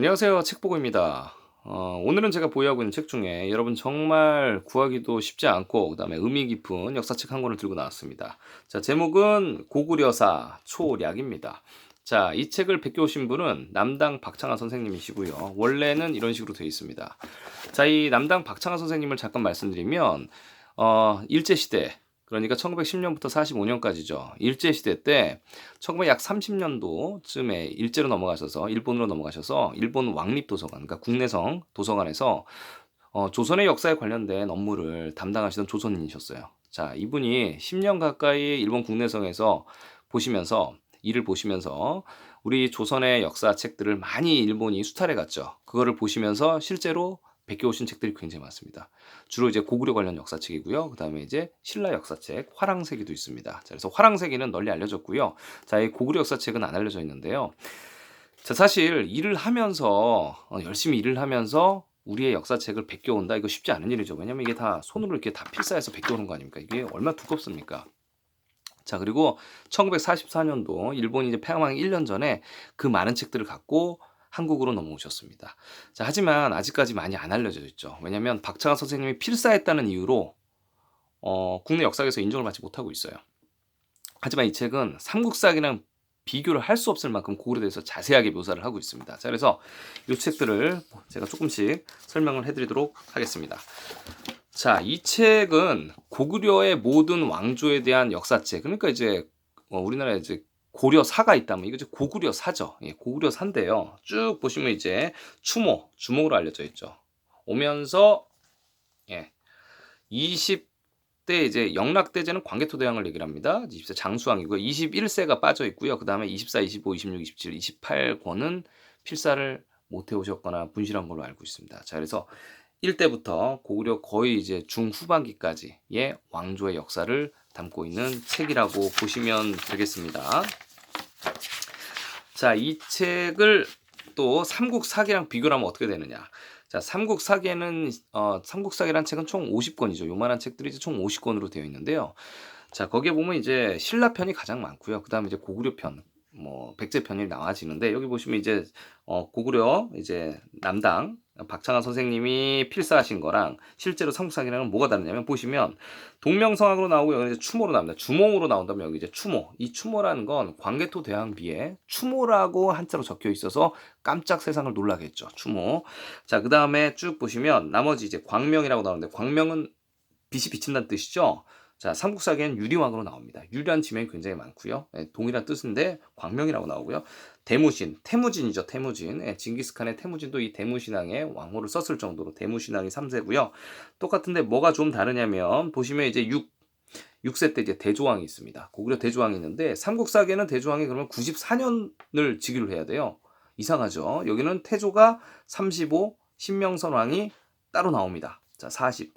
안녕하세요. 책보고입니다. 어, 오늘은 제가 보유하고 있는 책 중에 여러분 정말 구하기도 쉽지 않고 그다음에 의미 깊은 역사책 한 권을 들고 나왔습니다. 자, 제목은 고구려사 초략입니다. 자, 이 책을 베껴오신 분은 남당 박창하 선생님이시고요. 원래는 이런 식으로 되어 있습니다. 자, 이 남당 박창하 선생님을 잠깐 말씀드리면 어, 일제 시대 그러니까 1910년부터 45년까지죠. 일제 시대 때 1900약 30년도쯤에 일제로 넘어가셔서 일본으로 넘어가셔서 일본 왕립 도서관, 그러니까 국내성 도서관에서 어, 조선의 역사에 관련된 업무를 담당하시던 조선인이셨어요. 자, 이분이 10년 가까이 일본 국내성에서 보시면서 일을 보시면서 우리 조선의 역사 책들을 많이 일본이 수탈해 갔죠. 그거를 보시면서 실제로 베껴오신 책들이 굉장히 많습니다. 주로 이제 고구려 관련 역사책이고요. 그 다음에 이제 신라 역사책, 화랑세기도 있습니다. 자, 그래서 화랑세기는 널리 알려졌고요. 자, 이 고구려 역사책은 안 알려져 있는데요. 자, 사실 일을 하면서, 어, 열심히 일을 하면서 우리의 역사책을 베껴온다? 이거 쉽지 않은 일이죠. 왜냐면 이게 다 손으로 이렇게 다 필사해서 베껴오는 거 아닙니까? 이게 얼마나 두껍습니까? 자, 그리고 1944년도 일본이 이제 폐항 1년 전에 그 많은 책들을 갖고 한국으로 넘어오셨습니다. 자, 하지만 아직까지 많이 안 알려져 있죠. 왜냐하면 박창하 선생님이 필사했다는 이유로 어, 국내 역사에서 인정을 받지 못하고 있어요. 하지만 이 책은 삼국사기랑 비교를 할 수 없을 만큼 고구려에 대해서 자세하게 묘사를 하고 있습니다. 자, 그래서 이 책들을 제가 조금씩 설명을 해드리도록 하겠습니다. 자, 이 책은 고구려의 모든 왕조에 대한 역사책. 그러니까 이제 어, 우리나라에 이제 고려사가 있다면 이거 이제 고구려사죠. 예, 고구려사인데요. 쭉 보시면 이제 추모, 주목으로 알려져 있죠. 오면서 예, 20대 이제 영락대제는 광개토대왕을 얘기를 합니다. 20세 장수왕이고요. 21세가 빠져 있고요. 그 다음에 24, 25, 26, 27, 28권은 필사를 못 해오셨거나 분실한 걸로 알고 있습니다. 자, 그래서 1대부터 고구려 거의 이제 중후반기까지의 왕조의 역사를 담고 있는 책이라고 보시면 되겠습니다. 자, 이 책을 또 삼국사기랑 비교를 하면 어떻게 되느냐. 자, 삼국사기에는 어, 삼국사기란 책은 총 50권이죠. 요만한 책들이 총 50권으로 되어 있는데요. 자, 거기에 보면 이제 신라편이 가장 많고요. 그 다음에 이제 고구려편, 뭐 백제 편이 나와지는데 여기 보시면 이제 어, 고구려 이제 남당 박창환 선생님이 필사하신 거랑 실제로 삼국사기랑은 뭐가 다르냐면 보시면 동명성학으로 나오고 여기 이제 추모로 나옵니다. 주몽으로 나온다면 여기 이제 추모. 이 추모라는 건 광개토 대왕비에 추모라고 한자로 적혀 있어서 깜짝 세상을 놀라게 했죠. 추모. 자, 그 다음에 쭉 보시면 나머지 이제 광명이라고 나오는데 광명은 빛이 비친다는 뜻이죠. 자, 삼국사기엔 유리왕으로 나옵니다. 유리한 지명이 굉장히 많고요. 예, 동일한 뜻인데 광명이라고 나오고요. 대무신, 태무진이죠. 태무진. 예, 징기스칸의 태무진도 이 대무신앙에 왕호를 썼을 정도로 대무신앙이 3세고요. 똑같은데 뭐가 좀 다르냐면 보시면 이제 6 6세 때 이제 대조왕이 있습니다. 고구려 대조왕이 있는데 삼국사기에는 대조왕이 그러면 94년을 즉위를 해야 돼요. 이상하죠. 여기는 태조가 35, 신명선 왕이 따로 나옵니다. 자, 40.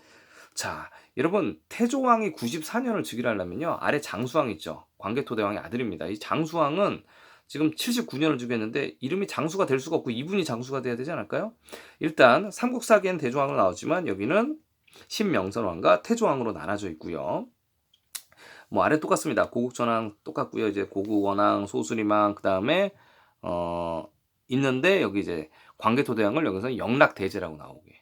자, 여러분 태조왕이 94년을 즉위하려면요 아래 장수왕 있죠 광개토대왕의 아들입니다. 이 장수왕은 지금 79년을 즉위했는데 이름이 장수가 될 수가 없고 이분이 장수가 돼야 되지 않을까요? 일단 삼국사기엔 대조왕으로 나왔지만 여기는 신명선왕과 태조왕으로 나눠져 있고요. 뭐 아래 똑같습니다. 고국전왕 똑같고요. 이제 고국원왕, 소수리망 그 다음에 어 있는데 여기 이제 광개토대왕을 여기서 영락대제라고 나오게 예,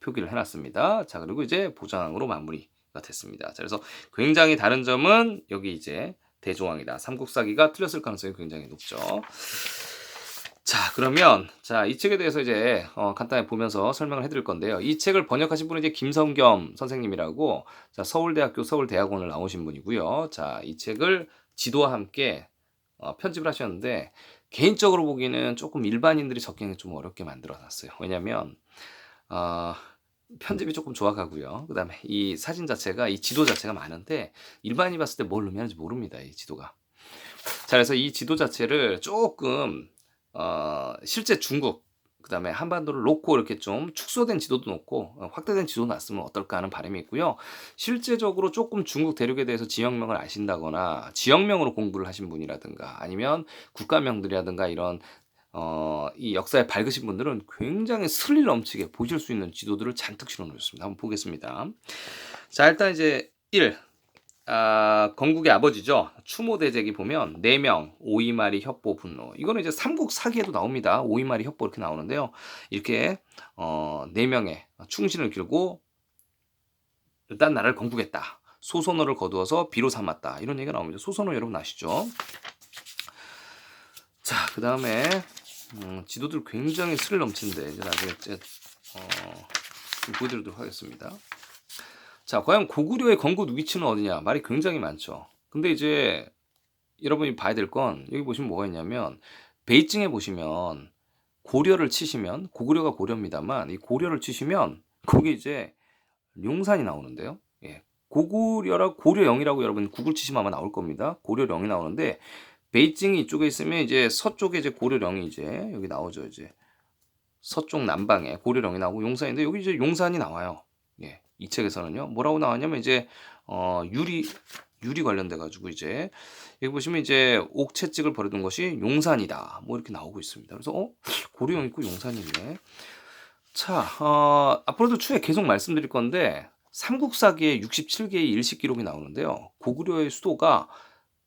표기를 해놨습니다. 자, 그리고 이제 보장으로 마무리가 됐습니다. 자, 그래서 굉장히 다른 점은 여기 이제 대조왕이다. 삼국사기가 틀렸을 가능성이 굉장히 높죠. 자, 그러면 자, 이 책에 대해서 이제 어, 간단히 보면서 설명을 해드릴 건데요. 이 책을 번역하신 분은 이제 김성겸 선생님이라고 자, 서울대학교 서울대학원을 나오신 분이고요. 자, 이 책을 지도와 함께 어, 편집을 하셨는데 개인적으로 보기에는 조금 일반인들이 적기는 좀 어렵게 만들어 놨어요. 왜냐면 어, 편집이 조금 좋아가고요. 그 다음에 이 사진 자체가, 이 지도 자체가 많은데, 일반인이 봤을 때 뭘 의미하는지 모릅니다. 이 지도가. 자, 그래서 이 지도 자체를 조금, 어, 실제 중국, 그 다음에 한반도를 놓고 이렇게 좀 축소된 지도도 놓고 어, 확대된 지도 놨으면 어떨까 하는 바람이 있고요. 실제적으로 조금 중국 대륙에 대해서 지역명을 아신다거나 지역명으로 공부를 하신 분이라든가 아니면 국가명들이라든가 이런 어, 이 역사에 밝으신 분들은 굉장히 스릴 넘치게 보실 수 있는 지도들을 잔뜩 실어 놓으셨습니다. 한번 보겠습니다. 자, 일단 이제 1. 아, 건국의 아버지죠. 추모 대제기 보면 네명 오이마리 협보 분노. 이거는 이제 삼국 사기에도 나옵니다. 오이마리 협보 이렇게 나오는데요. 이렇게 어, 네 명의 충신을 기르고 일단 나라를 건국했다. 소선호를 거두어서 비로 삼았다. 이런 얘기가 나옵니다. 소선호 여러분 아시죠? 자, 그 다음에 음, 지도들 굉장히 스릴 넘치는데 이제 나중에 이제, 어, 좀 보여드리도록 하겠습니다. 자, 과연 고구려의 건국 위치는 어디냐? 말이 굉장히 많죠. 근데 이제 여러분이 봐야 될 건 여기 보시면 뭐가 있냐면 베이징에 보시면 고려를 치시면 고구려가 고려입니다만 이 고려를 치시면 거기 이제 용산이 나오는데요. 예. 고구려라 고려영이라고 여러분 구글 치시면 아마 나올 겁니다. 고려령이 나오는데 베이징이 이쪽에 있으면 이제 서쪽에 이제 고려령이 이제 여기 나오죠 이제 서쪽 남방에 고려령이 나오고 용산인데 여기 이제 용산이 나와요. 예. 이 책에서는요. 뭐라고 나왔냐면 이제 어 유리 유리 관련돼 가지고 이제 여기 보시면 이제 옥채찍을 버려둔 것이 용산이다. 뭐 이렇게 나오고 있습니다. 그래서 어 고려령 있고 용산이 있네. 자, 어, 앞으로도 추후에 계속 말씀드릴 건데 삼국사기에 67개의 일식 기록이 나오는데요. 고구려의 수도가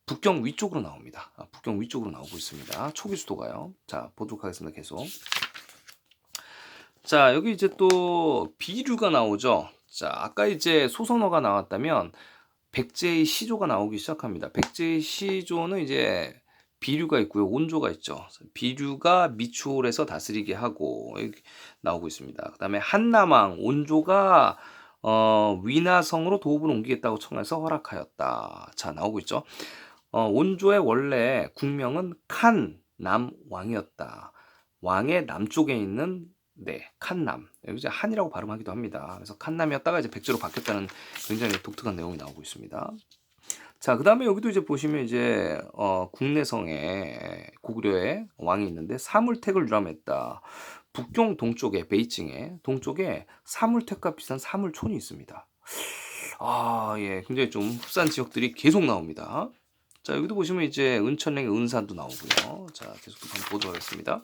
북경 위쪽으로 나옵니다. 아, 북경 위쪽으로 나오고 있습니다. 초기 수도가요. 자, 보도록 하겠습니다. 계속. 자, 여기 이제 또 비류가 나오죠. 자, 아까 이제 소선어가 나왔다면 백제의 시조가 나오기 시작합니다. 백제의 시조는 이제 비류가 있고요. 온조가 있죠. 비류가 미추홀에서 다스리게 하고 나오고 있습니다. 그다음에 한남왕 온조가 어, 위나성으로 도읍을 옮기겠다고 청해서 허락하였다. 자, 나오고 있죠. 어, 온조의 원래 국명은 칸 남 왕이었다. 왕의 남쪽에 있는 네, 칸남. 여기 한이라고 발음하기도 합니다. 그래서 칸남이었다가 이제 백제로 바뀌었다는 굉장히 독특한 내용이 나오고 있습니다. 자, 그 다음에 여기도 이제 보시면 이제, 어, 국내성에 고구려의 왕이 있는데 사물택을 유람했다. 북경 동쪽에, 베이징에, 동쪽에 사물택과 비슷한 사물촌이 있습니다. 아, 예, 굉장히 좀 흡사한 지역들이 계속 나옵니다. 자, 여기도 보시면 이제 은천랭의 은산도 나오고요. 자, 계속 또 한번 보도록 하겠습니다.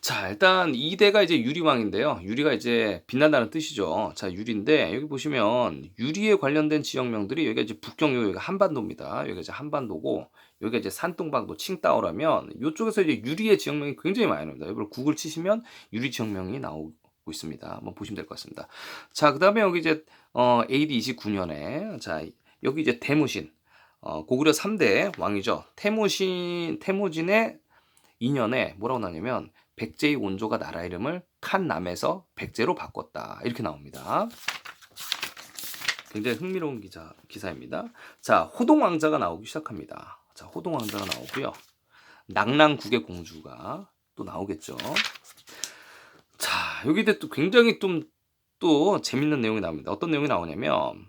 자, 일단 이대가 이제 유리왕인데요. 유리가 이제 빛난다는 뜻이죠. 자, 유리인데 여기 보시면 유리에 관련된 지역명들이 여기가 이제 북경 여기가 한반도입니다. 여기가 이제 한반도고 여기가 이제 산동방도 칭따오라면 이쪽에서 이제 유리의 지역명이 굉장히 많이 나옵니다. 여러분 구글 치시면 유리 지역명이 나오고 있습니다. 한번 보시면 될 것 같습니다. 자, 그 다음에 여기 이제 어, AD 29년에 자, 여기 이제 태무신 어, 고구려 3대 왕이죠. 태무신 태무진의 2년에 뭐라고 나냐면 백제의 원조가 나라 이름을 칸남에서 백제로 바꿨다. 이렇게 나옵니다. 굉장히 흥미로운 기사, 기사입니다. 자, 호동 왕자가 나오기 시작합니다. 자, 호동 왕자가 나오고요. 낙랑국의 공주가 또 나오겠죠. 자, 여기 또 굉장히 좀 또 재밌는 내용이 나옵니다. 어떤 내용이 나오냐면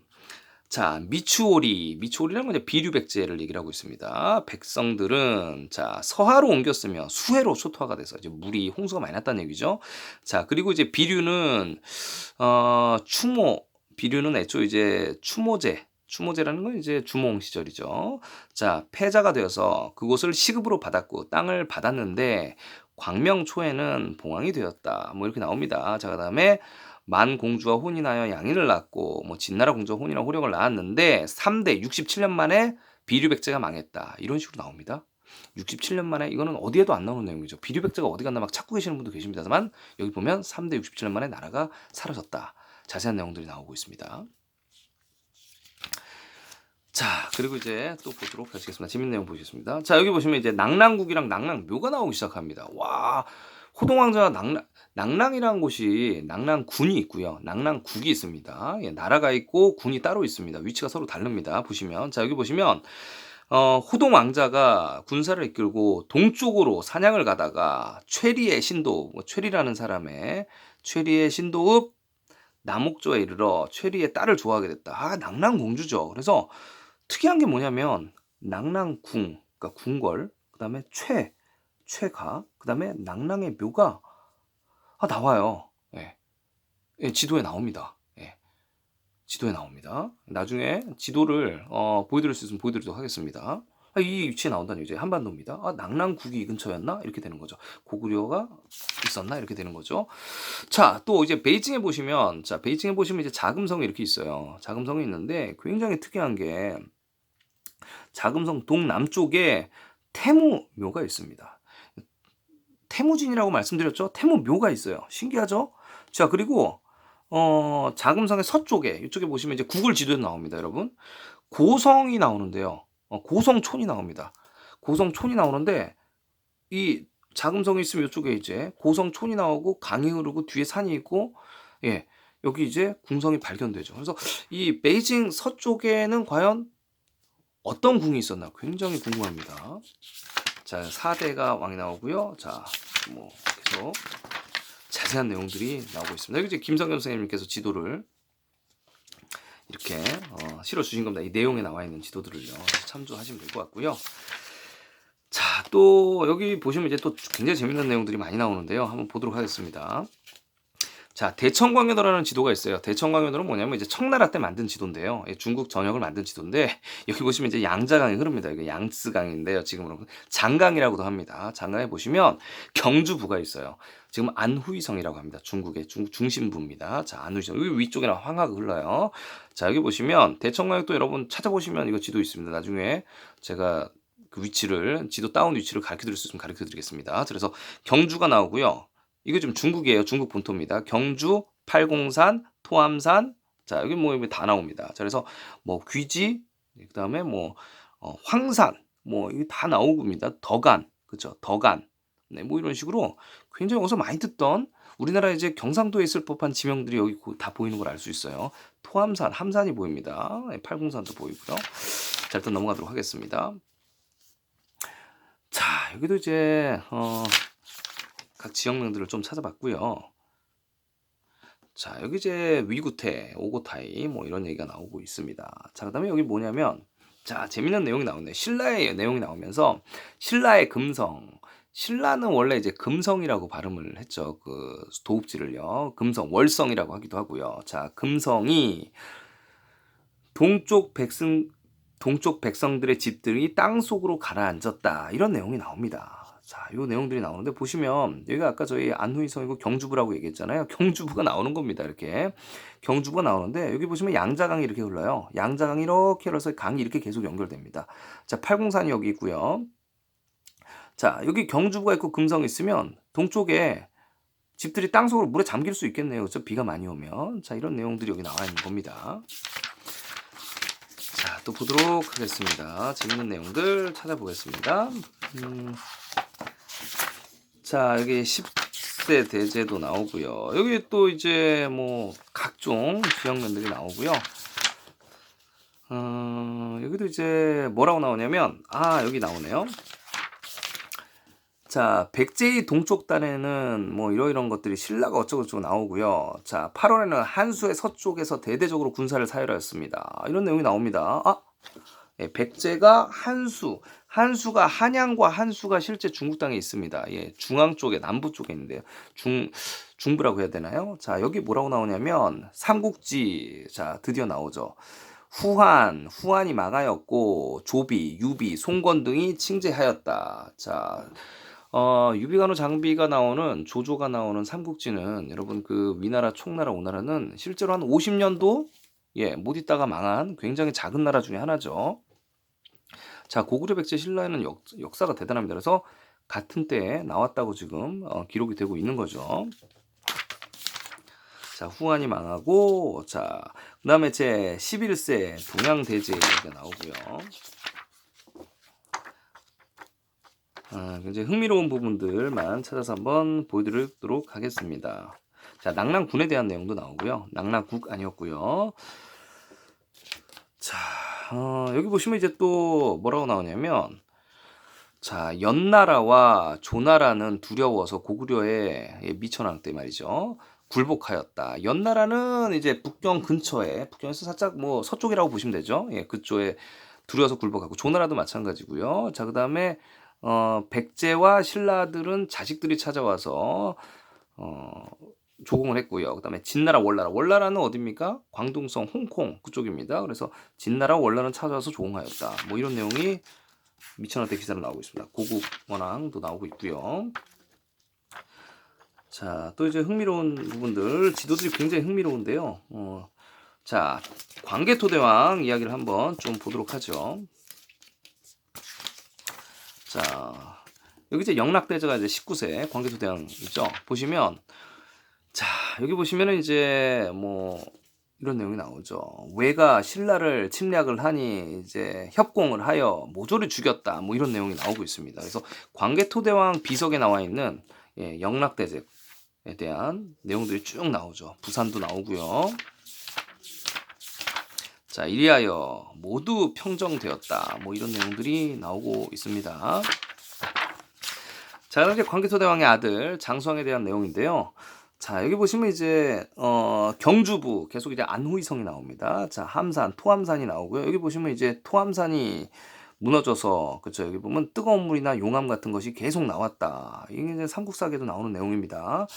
자, 미추오리. 미추오리라는 건 비류백제를 얘기를 하고 있습니다. 백성들은 자, 서하로 옮겼으며 수해로 초토화가 돼서 이제 물이 홍수가 많이 났다는 얘기죠. 자, 그리고 이제 비류는 어, 추모 비류는 애초 이제 추모제 추모제라는 건 이제 주몽 시절이죠. 자, 패자가 되어서 그곳을 시급으로 받았고 땅을 받았는데 광명 초에는 봉황이 되었다. 뭐 이렇게 나옵니다. 자, 그다음에 만 공주와 혼인하여 양인을 낳고 뭐 진나라 공주와 혼인하 호령을 낳았는데 3대 67년 만에 비류백제가 망했다. 이런 식으로 나옵니다. 67년 만에 이거는 어디에도 안 나오는 내용이죠. 비류백제가 어디 갔나 막 찾고 계시는 분도 계십니다만 여기 보면 3대 67년 만에 나라가 사라졌다. 자세한 내용들이 나오고 있습니다. 자, 그리고 이제 또 보도록 하시겠습니다. 재밌는 내용 보시겠습니다. 자, 여기 보시면 이제 낙랑국이랑 낙랑묘가 나오기 시작합니다. 와, 호동왕자가 낙랑, 낙랑이라는 곳이 낙랑군이 있고요. 낙랑국이 있습니다. 예, 나라가 있고 군이 따로 있습니다. 위치가 서로 다릅니다. 보시면 자 여기 보시면 어, 호동 왕자가 군사를 이끌고 동쪽으로 사냥을 가다가 최리의 신도, 뭐 최리라는 사람의 최리의 신도읍 남옥조에 이르러 최리의 딸을 좋아하게 됐다. 아, 낙랑 공주죠. 그래서 특이한 게 뭐냐면 낙랑궁, 그러니까 궁궐, 그다음에 최, 최가, 그 다음에 낙랑의 묘가 아, 나와요. 예. 예, 지도에 나옵니다. 예. 지도에 나옵니다. 나중에 지도를 어, 보여드릴 수 있으면 보여드리도록 하겠습니다. 아, 이 위치에 나온다는 얘기죠. 한반도입니다. 아, 낙랑국이 이 근처였나? 이렇게 되는 거죠. 고구려가 있었나? 이렇게 되는 거죠. 자, 또 이제 베이징에 보시면, 자, 베이징에 보시면 이제 자금성이 이렇게 있어요. 자금성이 있는데 굉장히 특이한 게 자금성 동남쪽에 태무묘가 있습니다. 태무진이라고 말씀드렸죠? 태무묘가 있어요. 신기하죠? 자, 그리고 어, 자금성의 서쪽에 이쪽에 보시면 이제 구글 지도에 나옵니다, 여러분. 고성이 나오는데요. 어, 고성촌이 나옵니다. 고성촌이 나오는데 이 자금성이 있으면 이쪽에 이제 고성촌이 나오고 강이 흐르고 뒤에 산이 있고 예. 여기 이제 궁성이 발견되죠. 그래서 이 베이징 서쪽에는 과연 어떤 궁이 있었나 굉장히 궁금합니다. 자, 4대가 왕이 나오고요. 자, 뭐 계속 자세한 내용들이 나오고 있습니다. 여기 이제 김성겸 선생님께서 지도를 이렇게 어, 실어 주신 겁니다. 이 내용에 나와 있는 지도들을요. 참조하시면 될 것 같고요. 자, 또 여기 보시면 이제 또 굉장히 재밌는 내용들이 많이 나오는데요. 한번 보도록 하겠습니다. 자, 대청광여도라는 지도가 있어요. 대청광여도는 뭐냐면 이제 청나라 때 만든 지도인데요. 예, 중국 전역을 만든 지도인데 여기 보시면 이제 양자강이 흐릅니다. 이게 양스강인데요. 지금으로 장강이라고도 합니다. 장강에 보시면 경주부가 있어요. 지금 안후이성이라고 합니다. 중국의 중, 중심부입니다. 자, 안후이성. 여기 위쪽에는 황하가 흘러요. 자, 여기 보시면 대청광역도 여러분 찾아보시면 이거 지도 있습니다. 나중에 제가 그 위치를 지도 다운 위치를 가르쳐 드릴 수 있으면 가르쳐 드리겠습니다. 그래서 경주가 나오고요. 이거 지금 중국이에요. 중국 본토입니다. 경주, 팔공산, 토암산, 자 여기 뭐 다 나옵니다. 자, 그래서 뭐 귀지, 그다음에 뭐 어, 황산, 뭐 이게 다 나오고입니다. 덕안, 그죠? 덕안, 네, 뭐 이런 식으로 굉장히 어디서 많이 듣던 우리나라 이제 경상도에 있을 법한 지명들이 여기 다 보이는 걸 알 수 있어요. 토암산, 함산이 보입니다. 네, 팔공산도 보이고요. 자 일단 넘어가도록 하겠습니다. 자 여기도 이제 어. 각 지역명들을 좀 찾아봤고요. 자, 여기 이제 위구태, 오고타이 뭐 이런 얘기가 나오고 있습니다. 자, 그다음에 여기 뭐냐면 자, 재밌는 내용이 나오네. 신라의 내용이 나오면서 신라의 금성. 신라는 원래 이제 금성이라고 발음을 했죠. 그 도읍지를요. 금성, 월성이라고 하기도 하고요. 자, 금성이 동쪽 백성 동쪽 백성들의 집들이 땅 속으로 가라앉았다. 이런 내용이 나옵니다. 자, 요 내용들이 나오는데 보시면 여기가 아까 저희 안후이성이고 경주부라고 얘기했잖아요. 경주부가 나오는 겁니다. 이렇게 경주부가 나오는데 여기 보시면 양자강이 이렇게 흘러요. 양자강이 이렇게 흘러서 강이 이렇게 계속 연결됩니다. 자, 팔공산이 여기 있고요. 자, 여기 경주부가 있고 금성이 있으면 동쪽에 집들이 땅속으로 물에 잠길 수 있겠네요. 그렇죠? 비가 많이 오면. 자, 이런 내용들이 여기 나와 있는 겁니다. 자, 또 보도록 하겠습니다. 재밌는 내용들 찾아보겠습니다. 음... 자, 여기 10세 대제도 나오고요. 여기 또 이제 뭐 각종 지역면들이 나오고요. 어, 여기도 이제 뭐라고 나오냐면 아, 여기 나오네요. 자, 백제의 동쪽 단에는 뭐 이러이런 것들이 신라가 어쩌고저쩌고 나오고요. 자, 8월에는 한수의 서쪽에서 대대적으로 군사를 사열하였습니다. 이런 내용이 나옵니다. 아, 예, 백제가 한수, 한수가 한양과 한수가 실제 중국 땅에 있습니다. 예, 중앙 쪽에 남부 쪽에 있는데요. 중 중부라고 해야 되나요? 자, 여기 뭐라고 나오냐면 삼국지 자, 드디어 나오죠. 후한, 후한이 망하였고 조비, 유비, 송건 등이 칭제하였다. 자, 어, 유비간호 장비가 나오는 조조가 나오는 삼국지는 여러분 그 위나라, 총나라, 오나라는 실제로 한 50년도 예, 못 있다가 망한 굉장히 작은 나라 중에 하나죠. 자, 고구려 백제 신라에는 역, 역사가 대단합니다. 그래서 같은 때에 나왔다고 지금 어, 기록이 되고 있는 거죠. 자, 후한이 망하고, 자, 그 다음에 제 11세 동양대제가 나오고요. 아, 굉장히 흥미로운 부분들만 찾아서 한번 보여드리도록 하겠습니다. 자, 낙랑군에 대한 내용도 나오고요. 낙랑국 아니었고요. 자, 어, 여기 보시면 이제 또 뭐라고 나오냐면 자, 연나라와 조나라는 두려워서 고구려에 미천왕 때 말이죠. 굴복하였다. 연나라는 이제 북경 근처에 북경에서 살짝 뭐 서쪽이라고 보시면 되죠. 예, 그쪽에 두려워서 굴복하고 조나라도 마찬가지고요. 자, 그다음에 어, 백제와 신라들은 자식들이 찾아와서 어, 조공을 했고요. 그다음에 진나라 월나라 월나라는 어디입니까? 광둥성 홍콩 그쪽입니다. 그래서 진나라 월나라는 찾아와서 조공하였다. 뭐 이런 내용이 미천원대 기사로 나오고 있습니다. 고국 원앙도 나오고 있고요. 자, 또 이제 흥미로운 부분들, 지도들이 굉장히 흥미로운데요. 어, 자, 광개토대왕 이야기를 한번 좀 보도록 하죠. 자, 여기 이제 영락대제가 이제 19세 광개토대왕이죠. 보시면, 자, 여기 보시면은 이제 뭐, 이런 내용이 나오죠. 왜가 신라를 침략을 하니 이제 협공을 하여 모조리 죽였다. 뭐 이런 내용이 나오고 있습니다. 그래서 광개토대왕 비석에 나와 있는 예, 영락대제에 대한 내용들이 쭉 나오죠. 부산도 나오고요. 자, 이리하여 모두 평정되었다. 뭐 이런 내용들이 나오고 있습니다. 자, 이제 광개토대왕의 아들 장수왕에 대한 내용인데요. 자, 여기 보시면 이제 어, 경주부 계속 이제 안호이성이 나옵니다. 자, 함산, 토함산이 나오고요. 여기 보시면 이제 토함산이 무너져서 그렇죠. 여기 보면 뜨거운 물이나 용암 같은 것이 계속 나왔다. 이게 이제 삼국사기에도 나오는 내용입니다.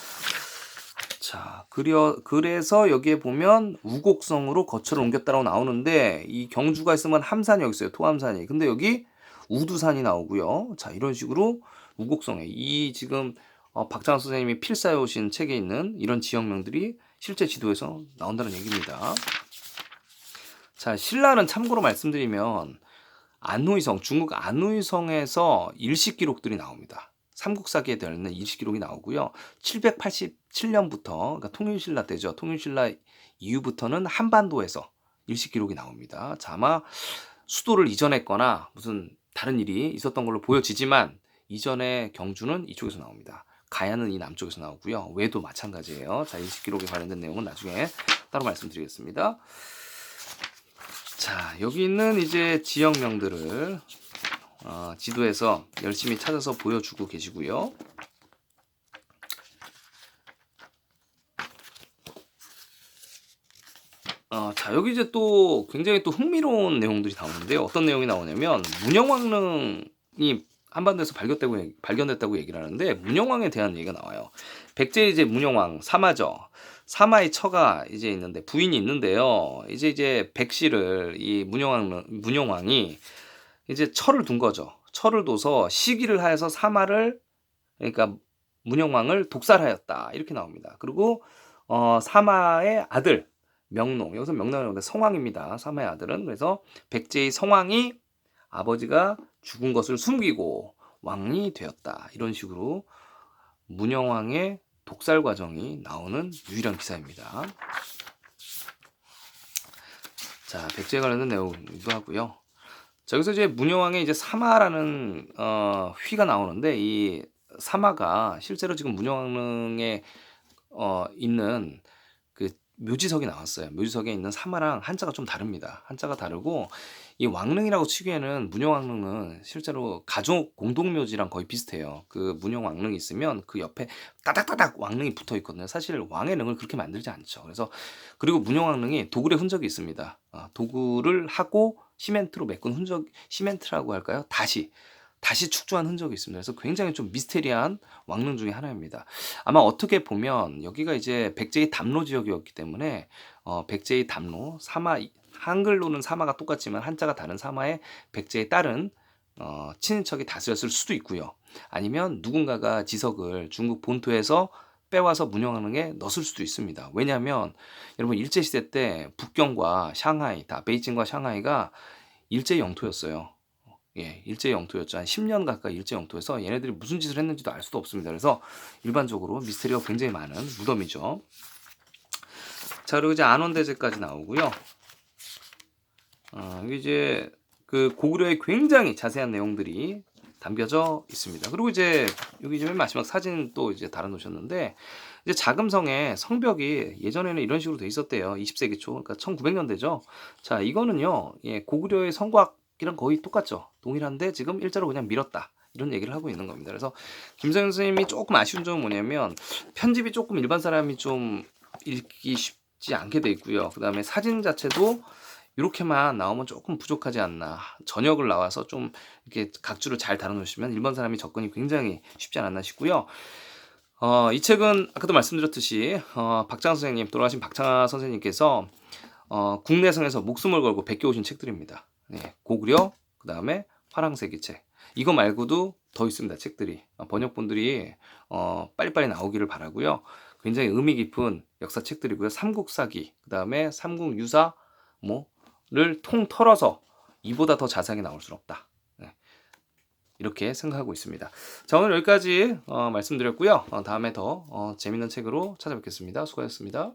자, 그려, 그래서 여기에 보면 우곡성으로 거처를 옮겼다라고 나오는데 이 경주가 있으면 함산이 여기 있어요. 토함산이. 근데 여기 우두산이 나오고요. 자, 이런 식으로 우곡성에 이 지금 어, 박찬호 선생님이 필사해 오신 책에 있는 이런 지역명들이 실제 지도에서 나온다는 얘기입니다. 자, 신라는 참고로 말씀드리면 안후이성, 중국 안후이성에서 일식 기록들이 나옵니다. 삼국사기에 되는 일식 기록이 나오고요. 787년부터 그러니까 통일신라 때죠. 통일신라 이후부터는 한반도에서 일식 기록이 나옵니다. 자, 아마 수도를 이전했거나 무슨 다른 일이 있었던 걸로 보여지지만 이전의 경주는 이쪽에서 나옵니다. 가야는 이 남쪽에서 나오고요. 외도 마찬가지예요. 자, 일식 기록에 관련된 내용은 나중에 따로 말씀드리겠습니다. 자, 여기 있는 이제 지역명들을 어, 지도에서 열심히 찾아서 보여주고 계시고요. 어, 자, 여기 이제 또 굉장히 또 흥미로운 내용들이 나오는데요. 어떤 내용이 나오냐면 문영왕릉이 한반도에서 발견되고 발견됐다고 얘기를 하는데 문영왕에 대한 얘기가 나와요. 백제 이제 문영왕 사마죠. 사마의 처가 이제 있는데 부인이 있는데요. 이제 이제 백씨를 이 문영왕 문영왕이 이제 철을 둔 거죠. 철을 둬서 시기를 하여서 사마를 그러니까 문영왕을 독살하였다 이렇게 나옵니다. 그리고 어, 사마의 아들 명농 여기서 명농이 성왕입니다. 사마의 아들은 그래서 백제의 성왕이 아버지가 죽은 것을 숨기고 왕이 되었다 이런 식으로 문영왕의 독살 과정이 나오는 유일한 기사입니다. 자 백제에 관련된 내용이기도 하고요. 자, 여기서 이제 문영왕의 이제 사마라는 어, 휘가 나오는데 이 사마가 실제로 지금 문영왕릉에 어, 있는 그 묘지석이 나왔어요. 묘지석에 있는 사마랑 한자가 좀 다릅니다. 한자가 다르고 이 왕릉이라고 치기에는 문영왕릉은 실제로 가족 공동묘지랑 거의 비슷해요. 그 문영왕릉이 있으면 그 옆에 따닥따닥 왕릉이 붙어 있거든요. 사실 왕의 릉을 그렇게 만들지 않죠. 그래서 그리고 문영왕릉이 도굴의 흔적이 있습니다. 아, 도굴을 하고 시멘트로 메꾼 흔적, 시멘트라고 할까요? 다시 다시 축조한 흔적이 있습니다. 그래서 굉장히 좀 미스테리한 왕릉 중의 하나입니다. 아마 어떻게 보면 여기가 이제 백제의 담로 지역이었기 때문에 어, 백제의 담로, 사마, 한글로는 사마가 똑같지만 한자가 다른 사마의 백제의 딸은 어, 친인척이 다스렸을 수도 있고요. 아니면 누군가가 지석을 중국 본토에서 빼와서 문영왕릉에 넣었을 수도 있습니다. 왜냐하면 여러분 일제 시대 때 북경과 샹하이, 다 베이징과 샹하이가 일제 영토였어요. 예, 일제 영토였죠. 한 10년 가까이 일제 영토에서 얘네들이 무슨 짓을 했는지도 알 수도 없습니다. 그래서 일반적으로 미스테리가 굉장히 많은 무덤이죠. 자, 그리고 이제 안원대제까지 나오고요. 어, 여기 이제 그 고구려의 굉장히 자세한 내용들이 담겨져 있습니다. 그리고 이제 여기 이제 맨 마지막 사진 또 이제 달아놓으셨는데 이제 자금성의 성벽이 예전에는 이런 식으로 돼 있었대요. 20세기 초, 그러니까 1900년대죠. 자, 이거는요, 예, 고구려의 성곽 이랑 거의 똑같죠. 동일한데 지금 일자로 그냥 밀었다. 이런 얘기를 하고 있는 겁니다. 그래서 김성현 선생님이 조금 아쉬운 점은 뭐냐면 편집이 조금 일반 사람이 좀 읽기 쉽지 않게 돼 있고요. 그 다음에 사진 자체도 이렇게만 나오면 조금 부족하지 않나. 저녁을 나와서 좀 이렇게 각주를 잘 다뤄놓으시면 일반 사람이 접근이 굉장히 쉽지 않았나 싶고요. 어, 이 책은 아까도 말씀드렸듯이 어, 박창 선생님 돌아가신 박창 선생님께서 어, 국내성에서 목숨을 걸고 베껴오신 책들입니다. 네, 고구려, 그 다음에 파랑새기 책. 이거 말고도 더 있습니다. 책들이. 어, 번역본들이 어, 빨리빨리 나오기를 바라고요. 굉장히 의미 깊은 역사 책들이고요. 삼국사기, 그 다음에 삼국유사 뭐를 통 털어서 이보다 더 자세하게 나올 수는 없다. 네. 이렇게 생각하고 있습니다. 자 오늘 여기까지 어, 말씀드렸고요. 어, 다음에 더 어, 재밌는 책으로 찾아뵙겠습니다. 수고하셨습니다.